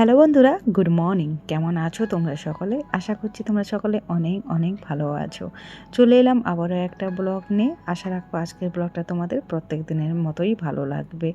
Hello বন্ধুরা, good morning. কেমন আছো তোমরা সকলে? আশা করছি তোমরা সকলে অনেক অনেক ভালো আছো। চলে এলাম আবারও একটা ব্লগ নিয়ে। আশা রাখব আজকের ব্লগটা তোমাদের প্রত্যেক দিনের মতোই ভালো লাগবে।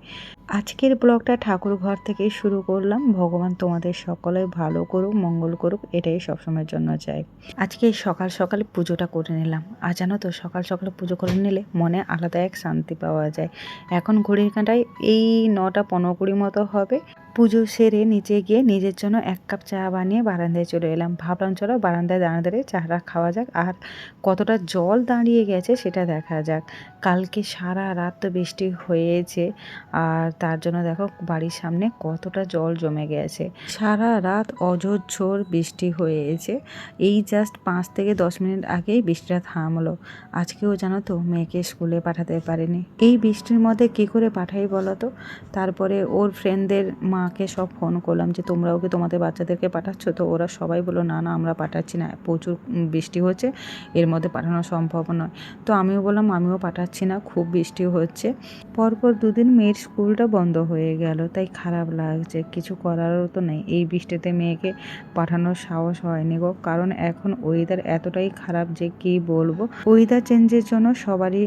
আজকের ব্লগটা ঠাকুর ঘর থেকেই শুরু করলাম। ভগবান তোমাদের সকলে ভালো করুক, মঙ্গল করুক, এটাই সবসময়ের জন্য চাই। আজকে সকাল সকাল পুজোটা করে নিলাম। আর জানো তো, সকাল সকালে পুজো করে নিলে মনে আলাদা এক শান্তি পাওয়া যায়। এখন ঘড়ির কাঁটায় এই নটা পনেরো কুড়ি মতো হবে। পুজো সেরে নিচে গিয়ে নিজের জন্য এক কাপ চা বানিয়ে বারান্দায় চলে এলাম। ভাবলাম, চলো বারান্দায় দাঁড়িয়ে দাঁড়িয়ে চাটা খাওয়া যাক। আর কতটা জল দাঁড়িয়ে গেছে সেটা দেখা যাক। কালকে সারা রাত তো বৃষ্টি হয়েছে। আর তার জন্য দেখো বাড়ির সামনে কতটা জল জমে গেছে। সারা রাত অজস্র বৃষ্টি হয়েছে। এই জাস্ট পাঁচ থেকে দশ মিনিট আগেই বৃষ্টিটা থামলো। আজকেও জানো তো মেয়েকে স্কুলে পাঠাতে পারেনি। এই বৃষ্টির মধ্যে কী করে পাঠাই বলো তো? তারপরে ওর ফ্রেন্ডদের মাকে সব ফোন করলাম যে, তোমরাও কি তোমাদের বাচ্চাদেরকে পাঠাচ্ছ? তো ওরা সবাই বলল, না না, আমরা পাঠাচ্ছি না। প্রচুর বৃষ্টি হচ্ছে, এর মধ্যে পাঠানো সম্ভব নয়। তো আমিও বললাম, আমিও পাঠাচ্ছি না, খুব বৃষ্টি হচ্ছে। পরপর দুদিন মেয়ের স্কুলটা বন্ধ হয়ে গেল। তাই খারাপ লাগছে, কিছু করারও তো নেই। এই বৃষ্টিতে মেয়েকে পাঠানোর সাহস হয়নি গো। কারণ এখন ওয়েদার এতটাই খারাপ যে কি বলব? ওয়েদার চেঞ্জের জন্য সবারই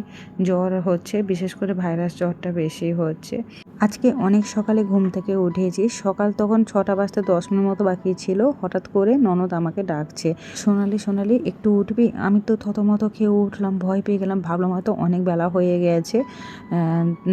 জ্বর হচ্ছে, বিশেষ করে ভাইরাস জ্বরটা বেশি হচ্ছে। আজকে অনেক সকালে ঘুম থেকে উঠেছি। সকাল তখন ছটা বাজতে দশ মিনিট মতো বাকি ছিল। হঠাৎ করে ননদ আমাকে ডাকছে। সোনালি সোনালি, একটু উঠবি? আমি তো থতমত খেয়ে উঠলাম, ভয় পেয়ে গেলাম। ভাবলাম হয়তো অনেক বেলা হয়ে গেছে।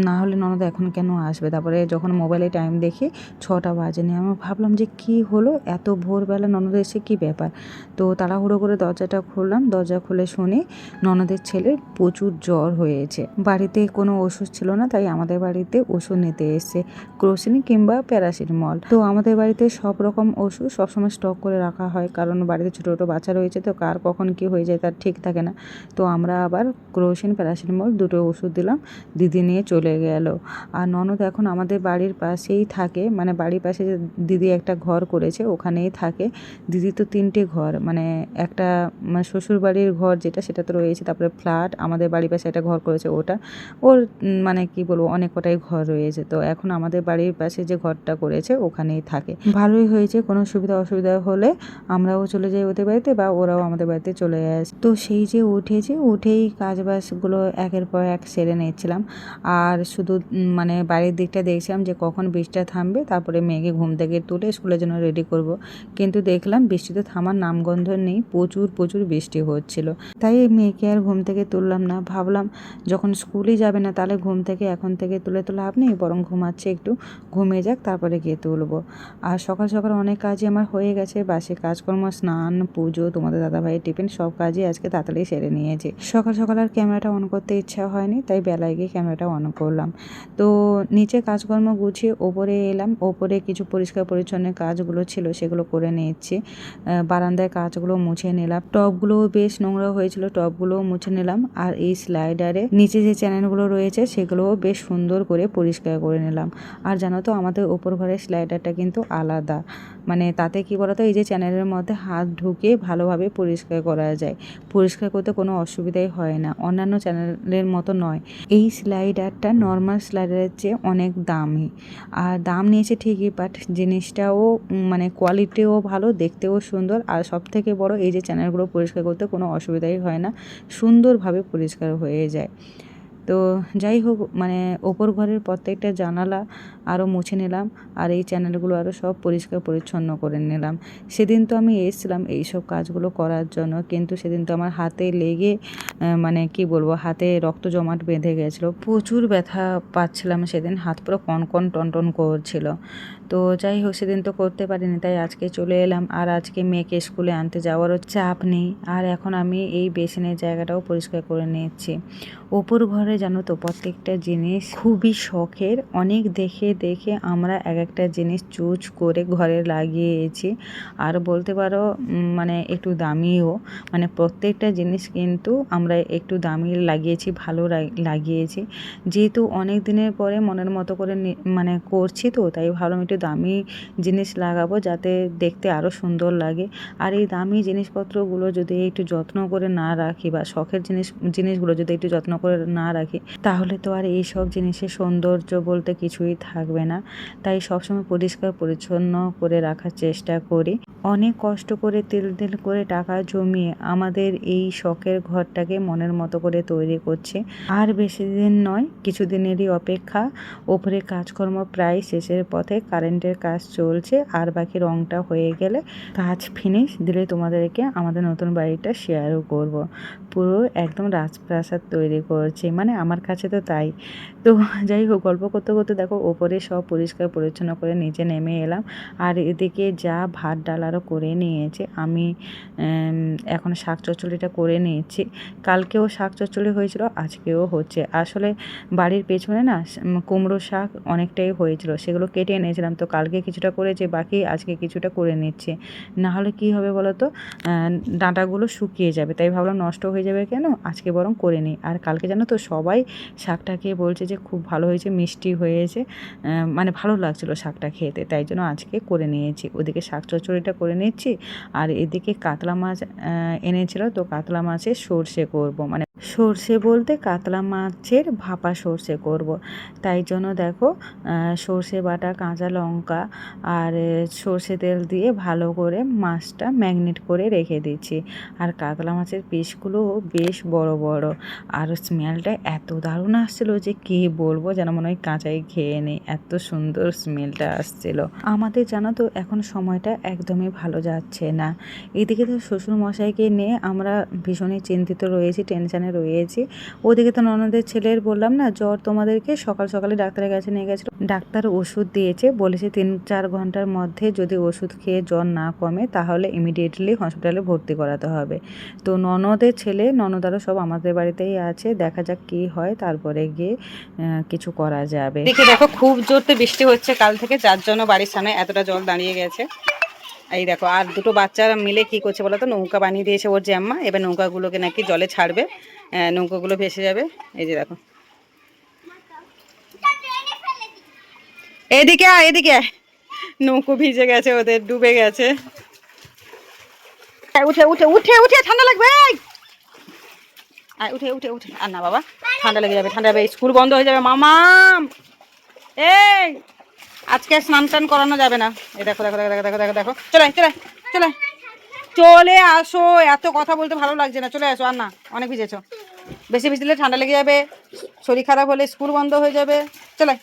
না হলে ননদ এখন কেন আসবে? তারপরে যখন মোবাইলে টাইম দেখি, ছটা বাজেনি। আমি ভাবলাম যে কি হলো? এত ভোরবেলা ননদ এসে কী ব্যাপার? তো তাড়াহুড়ো করে দরজাটা খুললাম। দরজা খুলে শুনি ননদের ছেলের প্রচুর জ্বর হয়েছে। বাড়িতে কোনো ওষুধ ছিল না, তাই আমাদের বাড়িতে ওষুধ নিতে এসছে ক্রোসিন কিংবা প্যারাসিটামল তো আমাদের বাড়িতে সব রকম ওষুধ সবসময় স্টক করে রাখা হয়, কারণ বাড়িতে ছোটো ছোটো বাচ্চা রয়েছে তো কার কখন কি হয়ে যায় তার ঠিক থাকে না। তো আমরা আবার ক্রোসিন প্যারাসিটামল দুটো ওষুধ দিলাম, দিদি নিয়ে চলে গেল। আর ননদ এখন আমাদের বাড়ির পাশেই থাকে মানে বাড়ির পাশে যে দিদি একটা ঘর করেছে ওখানেই থাকে। দিদি তো তিনটে ঘর মানে একটা মানে শ্বশুর বাড়ির ঘর যেটা সেটা তো রয়েছে, তারপরে ফ্ল্যাট, আমাদের বাড়ির পাশে একটা ঘর করেছে ওটা। ওর মানে কি বলব, অনেক কটাই ঘর রয়েছে। তো এখন আমাদের বাড়ির পাশে যে ঘরটা করেছে ওখানেই থাকে। ভালোই হয়েছে, কোনো সুবিধা অসুবিধা হলে আমরাও চলে যাই ওদের বাড়িতে বা ওরাও আমাদের বাড়িতে চলে আসে তো সেই যে উঠেছে, উঠেই কাজ বাজগুলো একের পর এক সেরে নিচ্ছিলাম। আর শুধু মানে বাড়ির দিকটা দেখছিলাম যে কখন বৃষ্টিটা থামবে, তারপরে মেয়েকে ঘুম থেকে তুলে স্কুলের জন্য রেডি করব। কিন্তু দেখলাম বৃষ্টিতে থামার নামগন্ধ নেই, প্রচুর প্রচুর বৃষ্টি হচ্ছিল। তাই মেয়েকে আর ঘুম থেকে তুললাম না। ভাবলাম যখন স্কুলই যাবে না তাহলে ঘুম থেকে এখন থেকে তুলে তো লাভ নেই বরং ঘুমাচ্ছে একটু ঘুমিয়ে যাক তারপরে গিয়ে তুলবো। আর সকাল সকাল অনেক কাজই আমার হয়ে গেছে বাসে কাজকর্ম স্নান পুজো তোমাদের দাদাভাইয়ের টিফিন সব কাজই আজকে তাড়াতাড়ি সেরে নিয়েছি। সকাল সকাল আর ক্যামেরাটা অন করতে ইচ্ছা হয়নি তাই বেলায় গিয়ে ক্যামেরাটা অন করলাম। তো নিচে কাজকর্ম গুছিয়ে ওপরে এলাম ওপরে কিছু পরিষ্কার পরিচ্ছন্ন কাজগুলো ছিল সেগুলো করে আহ, বারান্দায় কাজগুলো মুছে নিলাম। টবগুলোও বেশ নোংরা হয়েছিল টবগুলোও মুছে নিলাম। আর এই স্লাইডারে নিচে যে চ্যানেলগুলো রয়েছে সেগুলোও বেশ সুন্দর করে পরিষ্কার করে নিলাম। আর জানো তো, আমাদের ওপর ঘরের স্লাইডারটা কিন্তু আলাদা। মানে তাতে কি বলতো, এই যে চ্যানেলের মধ্যে হাত ঢুকে ভালোভাবে পরিষ্কার করা যায়। পরিষ্কার করতে কোনো অসুবিধাই হয় না। অন্যান্য চ্যানেলের মতো নয়। এই স্লাইডারটা নর্মাল স্লাইডারের চেয়ে অনেক দামি। আর দাম নিয়েছে ঠিকই বাট জিনিসটাও মানে কোয়ালিটিও ভালো, দেখতেও সুন্দর। আর সব থেকে বড় এই যে চ্যানেলগুলো পরিষ্কার করতে কোনো অসুবিধাই হয় না। সুন্দরভাবে পরিষ্কার হয়ে যায়। তো যাই হোক মানে ওপর ঘরের প্রত্যেকটা জানালা আরও মুছে নিলাম আর এই চ্যানেলগুলো আরও সব পরিষ্কার পরিচ্ছন্ন করে নিলাম। সেদিন তো আমি এসেছিলাম এইসব কাজগুলো করার জন্য, কিন্তু সেদিন তো আমার হাতে লেগে মানে কি বলব, হাতে রক্ত জমাট বেঁধে গেছিল। প্রচুর ব্যথা পাচ্ছিলাম সেদিন, হাত পুরো কনকন কন টন টন করছিল। তো যাই হোক, সেদিন তো করতে পারিনি, তাই আজকে চলে এলাম। আর আজকে মেয়েকে স্কুলে আনতে যাওয়ারও চাপ নেই। আর এখন আমি এই বেসিনের জায়গাটাও পরিষ্কার করে নিচ্ছি ওপর ঘরে জানো তো, প্রত্যেকটা জিনিস খুবই শখের। অনেক দেখে দেখে আমরা এক একটা জিনিস চুজ করে ঘরে লাগিয়েছি। আর বলতে পারো মানে একটু দামিও। মানে প্রত্যেকটা জিনিস কিন্তু আমরা একটু দামি লাগিয়েছি, ভালো লাগিয়েছি। যেহেতু অনেক দিনের পরে মনের মতো করে মানে করছি তো, তাই ভালো একটু একটু দামি জিনিস লাগাবো যাতে দেখতে আরও সুন্দর লাগে। আর এই দামি জিনিসপত্রগুলো যদি একটু যত্ন করে না রাখি বা শখের জিনিস, জিনিসগুলো যদি একটু যত্ন করে না রাখি, তাহলে তো আর এই সব জিনিসের সৌন্দর্য বলতে কিছুই থাকবে না। তাই সবসময় পরিষ্কার পরিচ্ছন্ন করে রাখার চেষ্টা করি। অনেক কষ্ট করে তেল তেল করে টাকা জমিয়ে আমাদের এই শখের ঘরটাকে মনের মতো করে তৈরি করছে। আর বেশি দিন নয়, কিছুদিনেরই অপেক্ষা। ওপরে কাজকর্ম প্রায় শেষের পথে কারেন্টের কাজ চলছে, আর বাকি রংটা হয়ে গেলে কাজ ফিনিশ দিলে তোমাদেরকে আমাদের নতুন বাড়িটা শেয়ারও করব। পুরো একদম রাজপ্রাসাদ তৈরি করছে মানে আমার কাছে তো তাই। তো যাই হোক, গল্প করতে করতে দেখো ওপরে সব পরিষ্কার পরিচ্ছন্ন করে নিচে নেমে এলাম, আর এদিকে যা ভাত ডাল আরও করে নিয়েছে, আমি এখন শাক চচ্চড়িটা করে নিয়েছি কালকেও শাক চচ্চড়ি হয়েছিল, আজকেও হচ্ছে। আসলে বাড়ির পেছনে না, কুমড়ো শাক অনেকটাই হয়েছিল, সেগুলো কেটে এনেছিলাম। তো কালকে কিছুটা করেছে, বাকি আজকে কিছুটা করে নিচ্ছে। না হলে কী হবে বলো তো ডাঁটাগুলো শুকিয়ে যাবে। তাই ভাবলাম নষ্ট হয়ে যাবে কেন? আজকে বরং করে নিই। আর কালকে জানো তো সবাই শাকটা খেয়ে বলছে যে খুব ভালো হয়েছে, মিষ্টি হয়েছে। মানে ভালো লাগছিল শাকটা খেতে। তাই জন্য আজকে করে নিয়েছি। ওদিকে শাক চচ্চড়িটা করে নিচ্ছি। আর এদিকে কাতলা মাছ এনেছিল। তো কাতলা মাছের সর্ষে করব। মানে সর্ষে বলতে কাতলা মাছের ভাপা সর্ষে করব। তাই জন্য দেখো সর্ষে বাটা, কাঁচা লঙ্কা আর সর্ষে তেল দিয়ে ভালো করে মাছটা ম্যাগনেট করে রেখে দিচ্ছি। আর কাতলা মাছের পিসগুলো বেশ বড় বড়। আর স্মেলটা এত দারুণ আসছিল যে কী বলব যেন মনে হয় কাঁচাই খেয়ে নেই। এত সুন্দর স্মেলটা আসছিল। আমাদের জানো তো, এখন সময়টা একদমই ভালো যাচ্ছে না। এদিকে তো শ্বশুর মশাইকে নিয়ে আমরা ভীষণই চিন্তিত রয়েছি, টেনশানে রয়েছি। ওদিকে তো ননদের ছেলের বললাম না, জ্বর তোমাদেরকে সকাল সকালে ডাক্তারের কাছে নিয়ে গেছিল। ডাক্তার ওষুধ দিয়েছে, বলেছে তিন চার ঘণ্টার মধ্যে যদি ওষুধ খেয়ে জ্বর না কমে তাহলে ইমিডিয়েটলি হসপিটালে ভর্তি করাতে হবে। তো ননদের ছেলে ননদারও সব আমাদের বাড়িতেই আছে, দেখা যাক কি হয়, তারপরে গিয়ে কিছু করা যাবে। দেখে দেখো, খুব জোরতে বৃষ্টি হচ্ছে কাল থেকে, যার জন্য বাড়ির সামনে এতটা জল দাঁড়িয়ে গেছে। এই দেখো, আর দুটো বাচ্চারা মিলে কি করছে বলো তো? নৌকা বানিয়ে দিয়েছে ওর জ্যাম্মা, এবার নৌকাগুলোকে নাকি জলে ছাড়বে। নৌকাগুলো ভেসে যাবে। এই যে দেখো। এদিকে আয়, এদিকে নৌকো ভিজে গেছে, ওদের ডুবে গেছে। উঠে উঠে উঠে উঠে, ঠান্ডা লাগবে আয়, উঠে উঠে উঠে। আর না, বাবা, ঠান্ডা লেগে যাবে, ঠান্ডা যাবে স্কুল বন্ধ হয়ে যাবে মামাম এই, আজকে স্নান টান করানো যাবে না। এই দেখো দেখো দেখো দেখো দেখো দেখো চলে চলে চলে চলে আসো। এত কথা বলতে ভালো লাগছে না। চলে আসো আর না অনেক ভিজেছো। বেশি ভিজলে ঠান্ডা লেগে যাবে, শরীর খারাপ হলে স্কুল বন্ধ হয়ে যাবে। চলে।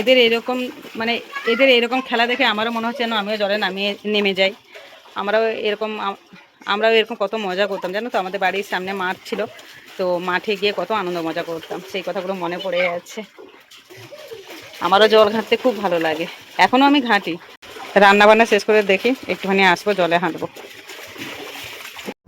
এদের এরকম মানে এদের এরকম খেলা দেখে আমারও মনে হচ্ছে যেন আমিও জলে নামিয়ে, নেমে যাই। আমরাও এরকম আমরাও এরকম কত মজা করতাম। জানো তো, আমাদের বাড়ির সামনে মাঠ ছিল, তো মাঠে গিয়ে কত আনন্দ মজা করতাম। সেই কথাগুলো মনে পড়ে যাচ্ছে আমারও জল ঘাঁটতে খুব ভালো লাগে। এখনও আমি ঘাঁটি। রান্না বান্না শেষ করে দেখি, একটুখানি আসব, জলে হাঁটবো।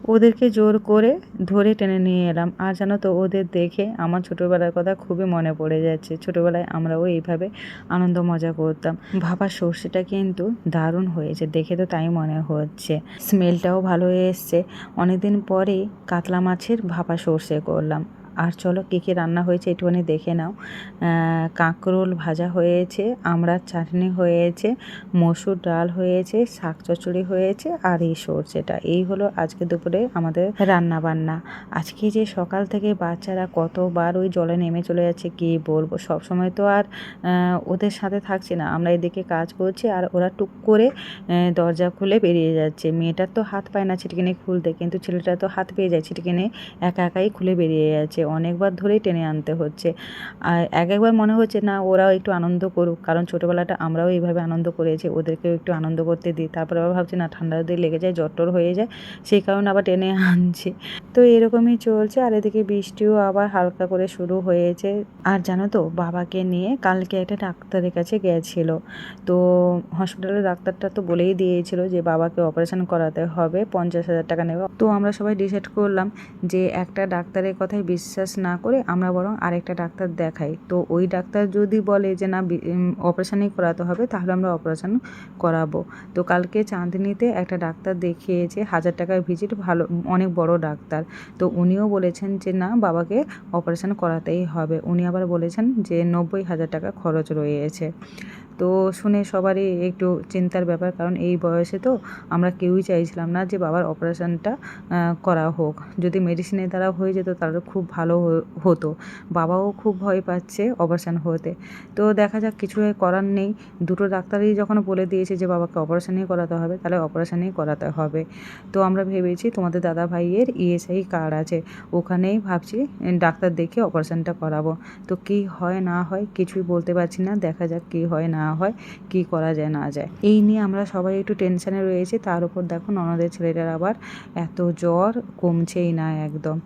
ওদেরকে জোর করে ধরে টেনে নিয়ে এলাম। আর জানো তো, ওদের দেখে আমার ছোটোবেলার কথা খুবই মনে পড়ে যাচ্ছে। ছোটোবেলায় আমরাও এইভাবে আনন্দ মজা করতাম। ভাবা সর্ষেটা কিন্তু দারুণ হয়েছে, দেখে তো তাই মনে হচ্ছে। স্মেলটাও ভালো হয়ে এসছে। অনেকদিন পরেই কাতলা মাছের ভাপা সর্ষে করলাম। আর চলো কী কী রান্না হয়েছে একটুখানি দেখে নাও। কাঁকরোল ভাজা হয়েছে, আমড়ার চাটনি হয়েছে, মসুর ডাল হয়েছে, শাক চচড়ি হয়েছে আর এই সর্ষেটা। এই হলো আজকে দুপুরে আমাদের রান্না বান্না আজকে যে সকাল থেকে বাচ্চারা কতবার ওই জলে নেমে চলে যাচ্ছে কী বলব? সব সময় তো আর ওদের সাথে থাকছি না। আমরা এদিকে কাজ করছি আর ওরা টুক করে দরজা খুলে বেরিয়ে যাচ্ছে। মেয়েটার তো হাত পায় না ছিটকিনে খুলতে, কিন্তু ছেলেটা তো হাত পেয়ে যায় ছিটকিনে একা একাই খুলে বেরিয়ে যাচ্ছে। অনেকবার ধরেই টেনে আনতে হচ্ছে। আর এক একবার মনে হচ্ছে, না, ওরাও একটু আনন্দ করুক। কারণ ছোটোবেলাটা আমরাও এইভাবে আনন্দ করেছি, ওদেরকেও একটু আনন্দ করতে দিই। তারপর আবার ভাবছি, না, ঠান্ডা যদি লেগে যায় জ্বর হয়ে যায়, সেই কারণে আবার টেনে আনছি। তো এরকমই চলছে, আর এদিকে বৃষ্টিও আবার হালকা করে শুরু হয়েছে। আর জানো তো, বাবাকে নিয়ে কালকে একটা ডাক্তারের কাছে গেছিল। তো হসপিটালের ডাক্তারটা তো বলেই দিয়েছিল যে, বাবাকে অপারেশন করাতে হবে, পঞ্চাশ হাজার টাকা নেবে তো আমরা সবাই ডিসাইড করলাম যে, একটা ডাক্তারের কথাই বিশ্বাস বিশ্বাস না করে আমরা বরং আরেকটা ডাক্তার দেখাই। তো ওই ডাক্তার যদি বলে যে, না অপারেশানই করাতে হবে, তাহলে আমরা অপারেশান করাবো। তো কালকে চাঁদনিতে একটা ডাক্তার দেখিয়েছে, হাজার টাকার ভিজিট, ভালো, অনেক বড় ডাক্তার। তো উনিও বলেছেন যে, না, বাবাকে অপারেশান করাতেই হবে। উনি আবার বলেছেন যে, নব্বই হাজার টাকা খরচ রয়েছে। তো শুনে সবারই একটু চিন্তার ব্যাপার, কারণ এই বয়সে তো আমরা কেউই চাইছিলাম না যে বাবার অপারেশনটা করা হোক। যদি মেডিসিনের দ্বারা হয়ে যেত, তাহলে খুব ভালো হতো। বাবাও খুব ভয় পাচ্ছে অপারেশন হতে। তো দেখা যাক, কিছু করার নেই। দুটো ডাক্তারই যখন বলে দিয়েছে যে বাবাকে অপারেশনই করাতে হবে, তাহলে অপারেশনই করাতে হবে। তো আমরা ভেবেছি তোমাদের দাদা ভাইয়ের ইএসআই কার্ড আছে। ওখানেই ভাবছি ডাক্তার দেখে অপারেশনটা করাবো। তো কি হয় না হয় কিছুই বলতে পারছি না। দেখা যাক কি হয় না হয়, কি করা যায়, না যায়। এই নিয়ে আমরা সবাই একটু টেনশানে রয়েছি। তার উপর দেখো ননদের ছেলেটার আবার এত জ্বর, কমছেই না একদম।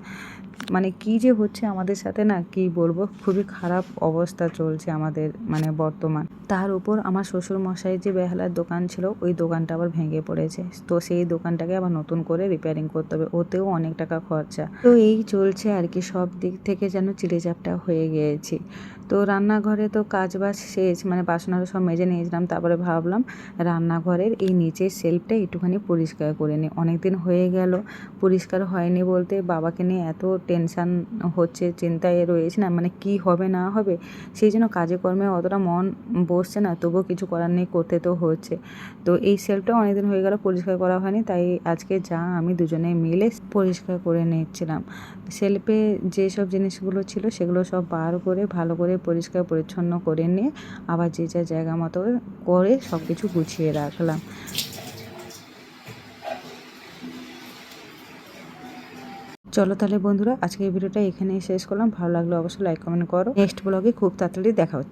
মানে কি যে হচ্ছে আমাদের সাথে না, কি বলব? খুবই খারাপ অবস্থা চলছে আমাদের মানে বর্তমান। তার উপর আমার শ্বশুর মশাই যে বেহালার দোকান ছিল, ওই দোকানটা আবার ভেঙে পড়েছে। তো সেই দোকানটাকে আবার নতুন করে রিপেয়ারিং করতে হবে। ওতেও অনেক টাকা খরচা। তো এই চলছে আর কি, সব দিক থেকে যেন চিড়েচাপটা হয়ে গিয়েছি তো রান্নাঘরে তো কাজ বাজ শেষ মানে বাসন আরও সব মেজে নিয়েছিলাম। তারপরে ভাবলাম রান্নাঘরের এই নিচের সেলফটা একটুখানি পরিষ্কার করে নিই অনেকদিন হয়ে গেল, পরিষ্কার হয়নি বলতে বাবাকে নিয়ে এত টেনশান হচ্ছে, চিন্তায় রয়েছে না মানে কি হবে, না হবে, সেই জন্য কাজে কর্মে অতটা মন বসছে না, তবুও কিছু করার নেই, করতে তো হচ্ছে। তো এই সেলফটা অনেকদিন হয়ে গেল, পরিষ্কার করা হয়নি, তাই আজকে যা আমি দুজনে মিলে পরিষ্কার করে নিচ্ছিলাম। সেলফে যেসব জিনিসগুলো ছিল, সেগুলো সব বার করে, ভালো করে পরিষ্কার, পরিচ্ছন্ন করে নিয়ে, আবার যে যা জায়গা মতো করে সব কিছু গুছিয়ে রাখলাম। চলো তাহলে বন্ধুরা আজকে ভিডিওটা এখানেই শেষ করলাম। ভালো লাগলে অবশ্যই লাইক কমেন্ট করো। নেক্সট ব্লগে খুব তাড়াতাড়ি দেখা হচ্ছে।